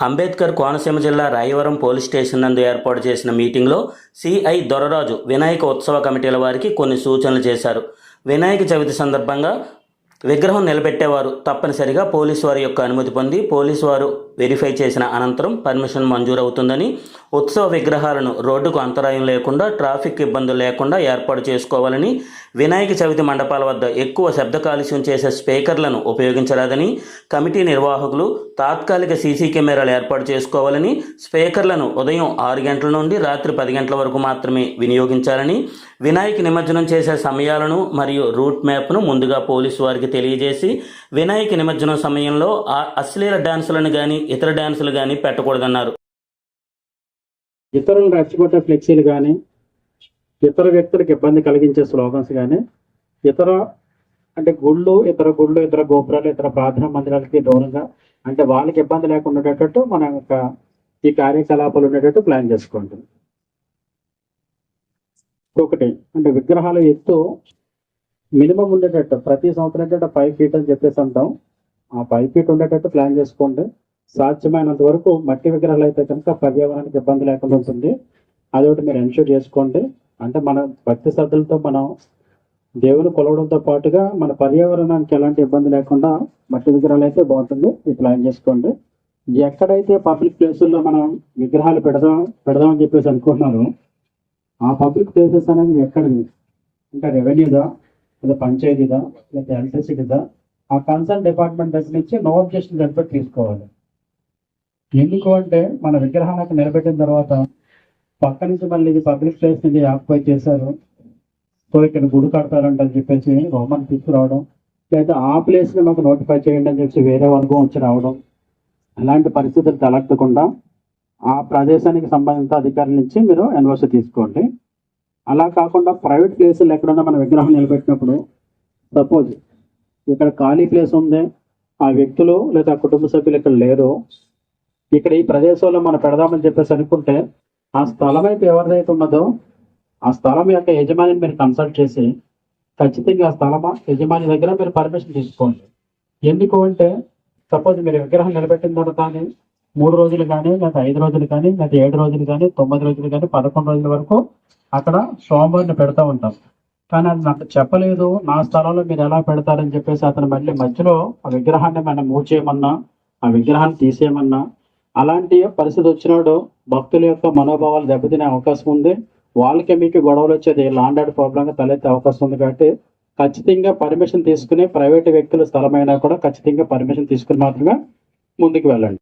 అంబేద్కర్ కోనసీమ జిల్లా Rayavaram police station నందు ఏర్పాటు చేసిన మీటింగ్లో సిఐ దొరరాజు వినాయక ఉత్సవ కమిటీల వారికి కొన్ని సూచనలు చేశారు. వినాయక చవితి సందర్భంగా విగ్రహం నిలబెట్టేవారు తప్పనిసరిగా పోలీసు వారి యొక్క అనుమతి పొంది పోలీసు వారు వెరిఫై చేసిన అనంతరం పర్మిషన్ మంజూరవుతుందని ఉత్సవ విగ్రహాలను రోడ్డుకు అంతరాయం లేకుండా ట్రాఫిక్ ఇబ్బందులు లేకుండా ఏర్పాటు చేసుకోవాలని వినాయక చవితి మండపాల వద్ద ఎక్కువ శబ్ద కాలుష్యం చేసే స్పీకర్లను ఉపయోగించరాదని కమిటీ నిర్వాహకులు తాత్కాలిక సీసీ కెమెరాలు ఏర్పాటు చేసుకోవాలని స్పీకర్లను ఉదయం ఆరు గంటల నుండి రాత్రి పది గంటల వరకు మాత్రమే వినియోగించాలని వినాయక నిమజ్జనం చేసే సమయాలను మరియు రూట్ మ్యాప్ను ముందుగా పోలీసు వారికి తెలియజేసి వినాయక నిమజ్జనం సమయంలో ఆ అశ్లీల డ్యాన్సులను కానీ ఇతర డ్యాన్సులు కానీ పెట్టకూడదన్నారు. ఇతరులను రెచ్చగొట్టే ఫ్లెక్సీలు కానీ ఇతర వ్యక్తులకు ఇబ్బంది కలిగించే స్లోగన్స్ కానీ ఇతర అంటే గుళ్ళు ఇతర గుళ్ళు ఇతర గోపురాలు ఇతర ప్రార్థనా మందిరాలకి దూరంగా అంటే వాళ్ళకి ఇబ్బంది లేకుండా ఉండేటట్టు మన యొక్క ఈ కార్యకలాపాలు ఉండేటట్టు ప్లాన్ చేసుకోండి ఒకటి అంటే విగ్రహాల ఎత్తు మినిమం ఉండేటట్టు ప్రతి సంవత్సరం ఏంటంటే ఫైవ్ ఫీట్ అని చెప్పేసి అంటాం. ఆ ఫైవ్ ఫీట్ ఉండేటట్టు ప్లాన్ చేసుకోండి. సాధ్యమైనంత వరకు మట్టి విగ్రహాలు అయితే కనుక పర్యావరణానికి ఇబ్బంది లేకుండా ఉంటుంది. అదొకటి మీరు ఎన్షూర్ చేసుకోండి. అంటే మన భక్తి శ్రద్ధలతో మనం దేవుని కొలవడంతో పాటుగా మన పర్యావరణానికి ఎలాంటి ఇబ్బంది లేకుండా మట్టి విగ్రహాలు అయితే బాగుంటుంది. ఈ ప్లాన్ చేసుకోండి. ఎక్కడైతే పబ్లిక్ ప్లేసుల్లో మనం విగ్రహాలు పెడదాం పెడదామని చెప్పేసి అనుకుంటున్నారు ఆ పబ్లిక్ ప్లేసెస్ అనేది ఎక్కడ ఇంకా రెవెన్యూదా లేదా పంచాయతీదా లేదా ఎలక్ట్రిసిటీదా ఆ కన్సర్న్ డిపార్ట్మెంట్ దగ్గర నుంచి నో అబ్జెక్షన్ తీసుకోవాలి. ఎందుకు అంటే మన విగ్రహాలకు నిలబెట్టిన తర్వాత పక్క నుంచి మళ్ళీ ఇది పబ్లిక్ ప్లేస్ నుంచి ఆక్యుపై చేశారు. సో ఇక్కడ గుడి కడతారంట అని చెప్పేసి రోమన్ తీసుకురావడం లేదా ఆ ప్లేస్ని మాకు నోటిఫై చేయండి అని చెప్పి వేరే వర్గం వచ్చి రావడం. అలాంటి పరిస్థితులు తలెత్తకుండా ఆ ప్రదేశానికి సంబంధిత అధికారుల నుంచి మీరు ఎన్ఓసి తీసుకోండి. అలా కాకుండా ప్రైవేట్ ప్లేసులు ఎక్కడన్నా మన విగ్రహం నిలబెట్టినప్పుడు సపోజ్ ఇక్కడ ఖాళీ ప్లేస్ ఉంది ఆ వ్యక్తులు లేదా కుటుంబ సభ్యులు ఇక్కడ లేరు. ఇక్కడ ఈ ప్రదేశంలో మనం పెడదామని చెప్పేసి అనుకుంటే ఆ స్థలం అయితే ఎవరిదైతే ఉన్నదో ఆ స్థలం యొక్క యజమానిని మీరు కన్సల్ట్ చేసి ఖచ్చితంగా ఆ స్థలం యజమాని దగ్గర మీరు పర్మిషన్ తీసుకోండి. ఎందుకు అంటే సపోజ్ మీరు విగ్రహం నిలబెట్టిన తర్వాత కానీ మూడు రోజులు కానీ లేదా ఐదు రోజులు కానీ లేదా ఏడు రోజులు కానీ తొమ్మిది రోజులు కానీ పదకొండు రోజుల వరకు అక్కడ సోమవారిని పెడతా ఉంటాం. కానీ అది నాకు చెప్పలేదు నా స్థలంలో మీరు ఎలా పెడతారని చెప్పేసి అతను మళ్ళీ మధ్యలో ఆ విగ్రహాన్ని మనం మూవ్ చేయమన్నా ఆ విగ్రహాన్ని తీసేయమన్నా అలాంటి పరిస్థితి వచ్చినాడు. భక్తుల యొక్క మనోభావాలు దెబ్బతినే అవకాశం ఉంది. వాళ్ళకి మీకు గొడవలు వచ్చేది. లాండ్ ఆర్డర్ ప్రాబ్లంగా తలెత్తే అవకాశం ఉంది కాబట్టి ఖచ్చితంగా పర్మిషన్ తీసుకుని ప్రైవేట్ వ్యక్తుల స్థలమైనా కూడా ఖచ్చితంగా పర్మిషన్ తీసుకుని మాత్రమే ముందుకు వెళ్ళండి.